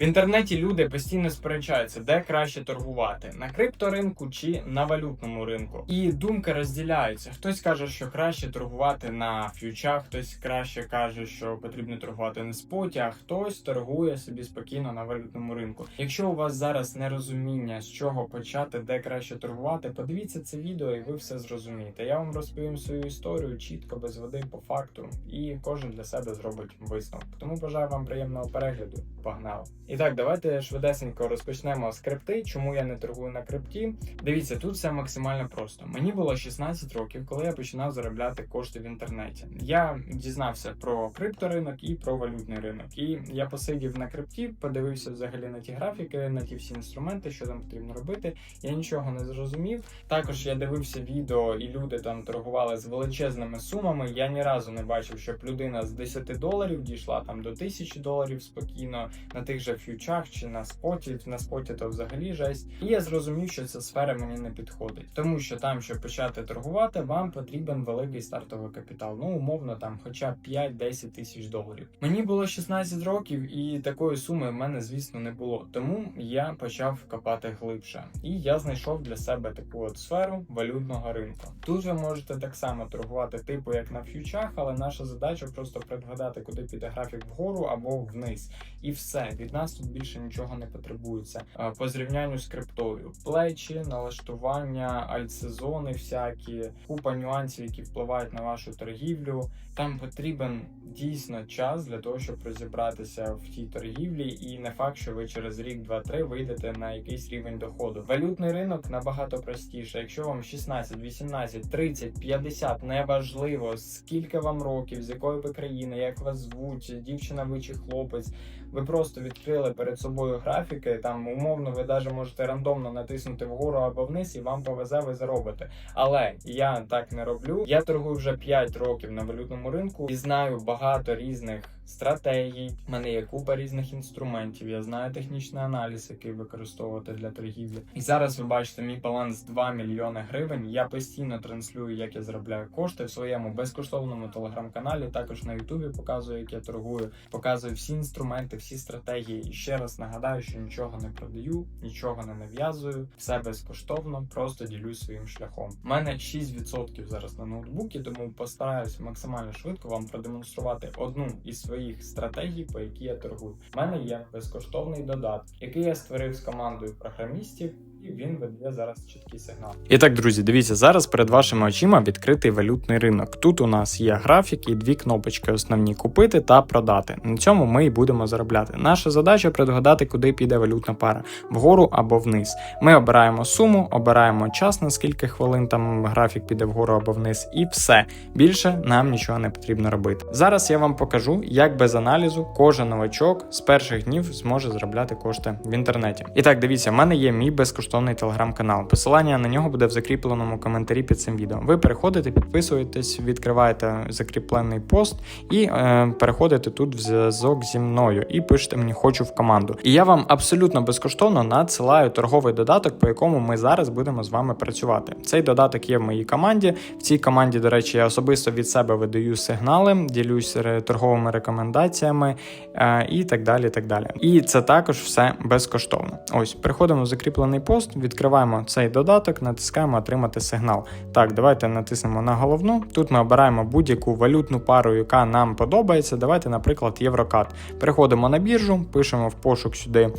В інтернеті люди постійно сперечаються, де краще торгувати на крипторинку чи на валютному ринку. І думки розділяються. Хтось каже, що краще торгувати на ф'ючах, хтось краще каже, що потрібно торгувати на споті, а хтось торгує собі спокійно на валютному ринку. Якщо у вас зараз нерозуміння, з чого почати, де краще торгувати, подивіться це відео, і ви все зрозумієте. Я вам розповім свою історію чітко, без води, по факту, і кожен для себе зробить висновок. Тому бажаю вам приємного перегляду. Погнали! І так, давайте швидесенько розпочнемо з крипти. Чому я не торгую на крипті? Дивіться, тут все максимально просто. Мені було 16 років, коли я починав заробляти кошти в інтернеті. Я дізнався про крипторинок і про валютний ринок. І я посидів на крипті, подивився взагалі на ті графіки, на ті всі інструменти, що там потрібно робити. Я нічого не зрозумів. Також я дивився відео, і люди там торгували з величезними сумами. Я ні разу не бачив, щоб людина з 10 доларів дійшла там до 1000 доларів спокійно на тих же ф'ючах чи на споті. На споті то взагалі жесть. І я зрозумів, що ця сфера мені не підходить, тому що там, щоб почати торгувати, вам потрібен великий стартовий капітал. Ну умовно, там, хоча б 5-10 тисяч доларів. Мені було 16 років, і такої суми в мене, звісно, не було. Тому я почав копати глибше. І я знайшов для себе таку от сферу валютного ринку. Тут ви можете так само торгувати, типу як на ф'ючах, але наша задача просто предгадати, куди піде графік вгору або вниз. І все від нас тут більше нічого не потребується. По зрівнянню з криптою, плечі, налаштування, альтсезони, всякі, купа нюансів, які впливають на вашу торгівлю. Там потрібен дійсно час для того, щоб розібратися в тій торгівлі, і не факт, що ви через рік, два, три вийдете на якийсь рівень доходу. Валютний ринок набагато простіше. Якщо вам 16, 18, 30, 50, неважливо скільки вам років, з якої ви країни, як вас звуть, дівчина ви чи хлопець. Ви просто відкрили перед собою графіки. Там умовно ви навіть можете рандомно натиснути вгору або вниз, і вам повезе, ви заробите. Але я так не роблю. Я торгую вже 5 років на валютному ринку і знаю багато різних стратегій. У мене є купа різних інструментів. Я знаю технічний аналіз, який використовувати для торгівлі. І зараз ви бачите мій баланс 2 мільйони гривень. Я постійно транслюю, як я заробляю кошти в своєму безкоштовному телеграм-каналі. Також на Ютубі показую, як я торгую, показую всі інструменти, всі стратегії. І ще раз нагадаю, що нічого не продаю, нічого не нав'язую, все безкоштовно, просто ділюсь своїм шляхом. У мене 6% зараз на ноутбуці, тому постараюсь максимально швидко вам продемонструвати одну із своїх стратегій, по якій я торгую. У мене є безкоштовний додаток, який я створив з командою програмістів. І він видає зараз чіткий сигнал. І так, друзі, дивіться, зараз перед вашими очима відкритий валютний ринок. Тут у нас є графік і дві кнопочки: основні купити та продати. На цьому ми і будемо заробляти. Наша задача предгадати, куди піде валютна пара вгору або вниз. Ми обираємо суму, обираємо час, на скільки хвилин там графік піде вгору або вниз, і все. Більше нам нічого не потрібно робити. Зараз я вам покажу, як без аналізу кожен новачок з перших днів зможе заробляти кошти в інтернеті. І так, дивіться, в мене є мій безкоштовний телеграм-канал. Посилання на нього буде в закріпленому коментарі під цим відео. Ви переходите, підписуєтесь, відкриваєте закріплений пост і е, переходите тут в зв'язок зі мною і пишете мені хочу в команду. І я вам абсолютно безкоштовно надсилаю торговий додаток, по якому ми зараз будемо з вами працювати. Цей додаток є в моїй команді. В цій команді, до речі, я особисто від себе видаю сигнали, ділюсь торговими рекомендаціями е, і так далі. так далі. І це також все безкоштовно. Ось, переходимо в закріплений пост, відкриваємо цей додаток, натискаємо отримати сигнал. Так, давайте натиснемо на головну. Тут ми обираємо будь-яку валютну пару, яка нам подобається. Давайте, наприклад, Єврокат. Переходимо на біржу, пишемо в пошук сюди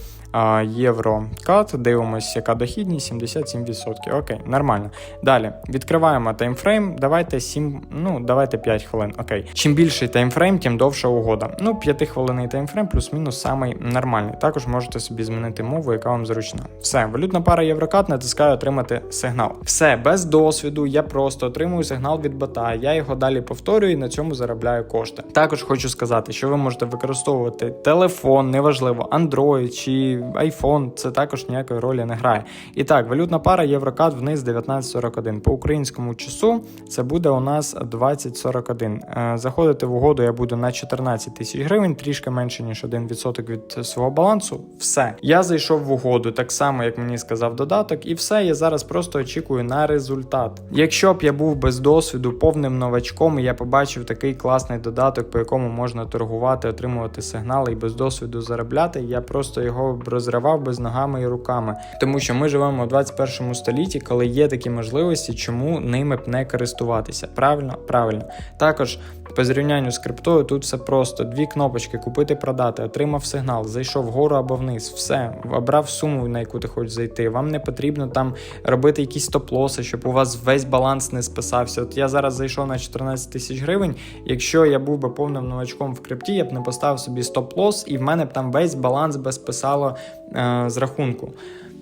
Єврокат, дивимося, яка дохідність 77%. Окей, нормально. Далі відкриваємо таймфрейм. Давайте 7, ну давайте 5 хвилин. Окей. Чим більший таймфрейм, тим довша угода. Ну, 5 хвилинний таймфрейм, плюс-мінус самий нормальний. Також можете собі змінити мову, яка вам зручна. Все, валютна пара Єврокат, натискаю отримати сигнал. Все, без досвіду, я просто отримую сигнал від бота. Я його далі повторюю і на цьому заробляю кошти. Також хочу сказати, що ви можете використовувати телефон, неважливо, Android чи iPhone, це також ніякої ролі не грає. І так, валютна пара Єврокат вниз 19.41. По українському часу це буде у нас 20.41. Е, Заходити в угоду я буду на 14 тисяч гривень, трішки менше ніж 1% від свого балансу. Все, я зайшов в угоду, так само як мені сказав додаток, і все. Я зараз просто очікую на результат. Якщо б я був без досвіду, повним новачком, і я побачив такий класний додаток, по якому можна торгувати, отримувати сигнали і без досвіду заробляти, я просто його б розривав без ногами і руками. Тому що ми живемо у 21 столітті, коли є такі можливості, чому ними б не користуватися. Правильно, правильно. Також по зрівнянню з криптою тут все просто: дві кнопочки купити, продати, отримав сигнал, зайшов вгору або вниз, все, обрав суму, на яку ти хочеш зайти. Вам не потрібно там робити якісь стоп-лоси, щоб у вас весь баланс не списався. От я зараз зайшов на 14 тисяч гривень. Якщо я був би повним новачком в крипті, я б не поставив собі стоп-лос, і в мене б там весь баланс би списало е, з рахунку.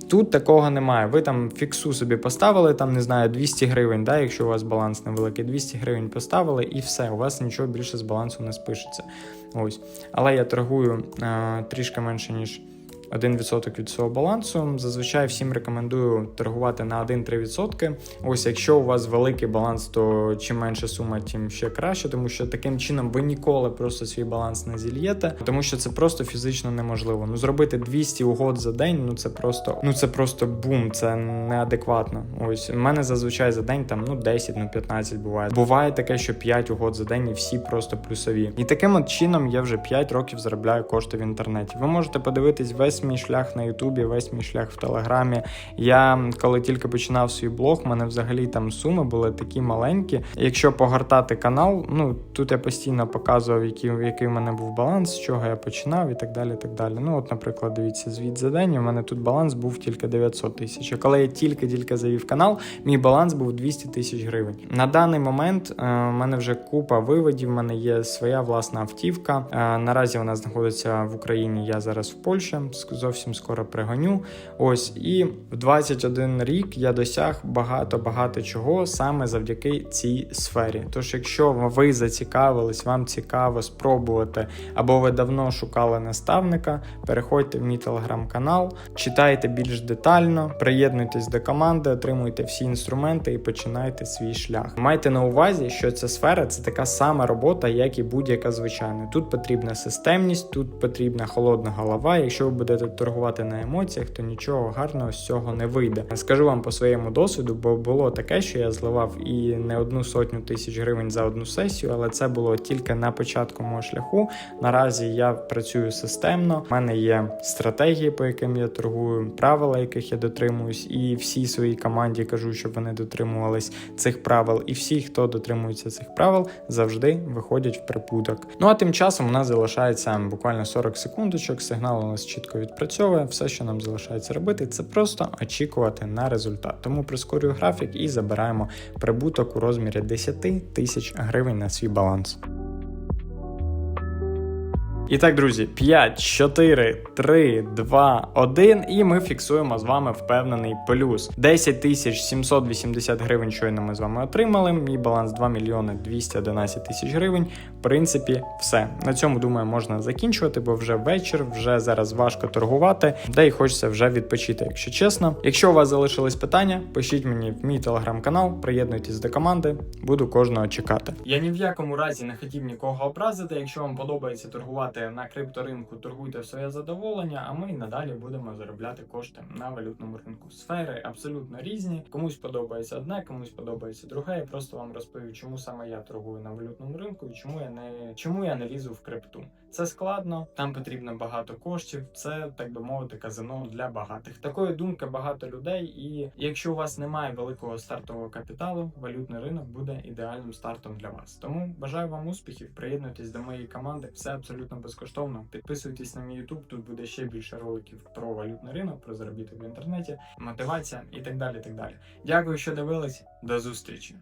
Тут такого немає. Ви там фіксу собі поставили, там не знаю, 200 гривень, да, якщо у вас баланс невеликий, 200 гривень поставили і все, у вас нічого більше з балансу не спишеться. Ось. Але я торгую е, трішки менше, ніж 1% від свого балансу. Зазвичай всім рекомендую торгувати на 1-3%. Ось якщо у вас великий баланс, то чим менше сума, тим ще краще, тому що таким чином ви ніколи просто свій баланс не зільєте, тому що це просто фізично неможливо. Ну зробити 200 угод за день, ну це просто, ну це просто бум, це неадекватно. Ось у мене зазвичай за день там ну 10, ну 15 буває. Буває таке, що 5 угод за день і всі просто плюсові. І таким от чином я вже 5 років заробляю кошти в інтернеті. Ви можете подивитись весь мій шлях на Ютубі, весь мій шлях в Телеграмі. Я коли тільки починав свій блог, в мене взагалі там суми були такі маленькі. Якщо погортати канал, ну тут я постійно показував, який, який в мене був баланс, з чого я починав і так далі. так далі. Ну, от, наприклад, дивіться, звіт за день. У мене тут баланс був тільки 900 тисяч. А коли я тільки-тільки завів канал, мій баланс був 200 тисяч гривень. На даний момент е, в мене вже купа виводів, в мене є своя власна автівка. Е, наразі вона знаходиться в Україні. Я зараз в Польщі, зовсім скоро пригоню. Ось і в 21 рік я досяг багато-багато чого саме завдяки цій сфері. Тож, якщо ви зацікавились, вам цікаво спробувати, або ви давно шукали наставника, переходьте в мій телеграм-канал, читайте більш детально, приєднуйтесь до команди, отримуйте всі інструменти і починайте свій шлях. Майте на увазі, що ця сфера це така сама робота, як і будь-яка звичайна. Тут потрібна системність, тут потрібна холодна голова. Якщо ви будете торгувати на емоціях, то нічого гарного з цього не вийде. Скажу вам по своєму досвіду, бо було таке, що я зливав і не одну сотню тисяч гривень за одну сесію, але це було тільки на початку мого шляху. Наразі я працюю системно. У мене є стратегії, по яким я торгую, правила, яких я дотримуюсь, і всій своїй команді кажу, щоб вони дотримувались цих правил. І всі, хто дотримується цих правил, завжди виходять в прибуток. Ну а тим часом у нас залишається буквально 40 секундочок. Сигнал у нас чітко відпрацьовує. Все, що нам залишається робити, це просто очікувати на результат. Тому прискорюю графік і забираємо прибуток у розмірі 10 тисяч гривень на свій баланс. І так, друзі, 5, 4, 3, 2, 1, і ми фіксуємо з вами впевнений плюс. 10 тисяч 780 гривень щойно ми з вами отримали. Мій баланс 2 мільйони 211 тисяч гривень. В принципі, все. На цьому, думаю, можна закінчувати, бо вже вечір, вже зараз важко торгувати, де й хочеться вже відпочити, якщо чесно. Якщо у вас залишились питання, пишіть мені в мій телеграм-канал, приєднуйтесь до команди, буду кожного чекати. Я ні в якому разі не хотів нікого образити. Якщо вам подобається торгувати на крипторинку, торгуйте в своє задоволення, а ми надалі будемо заробляти кошти на валютному ринку. Сфери абсолютно різні. Комусь подобається одне, комусь подобається друге. Я просто вам розповів, чому саме я торгую на валютному ринку і чому я не чому я не лізу в крипту. Це складно, там потрібно багато коштів. Це так би мовити, казино для багатих. Такої думки багато людей. І якщо у вас немає великого стартового капіталу, валютний ринок буде ідеальним стартом для вас. Тому бажаю вам успіхів. Приєднуйтесь до моєї команди. Все абсолютно безкоштовно. Підписуйтесь на мій YouTube, Тут буде ще більше роликів про валютний ринок, про заробіток в інтернеті, мотивація і так далі. Так далі. Дякую, що дивились. До зустрічі.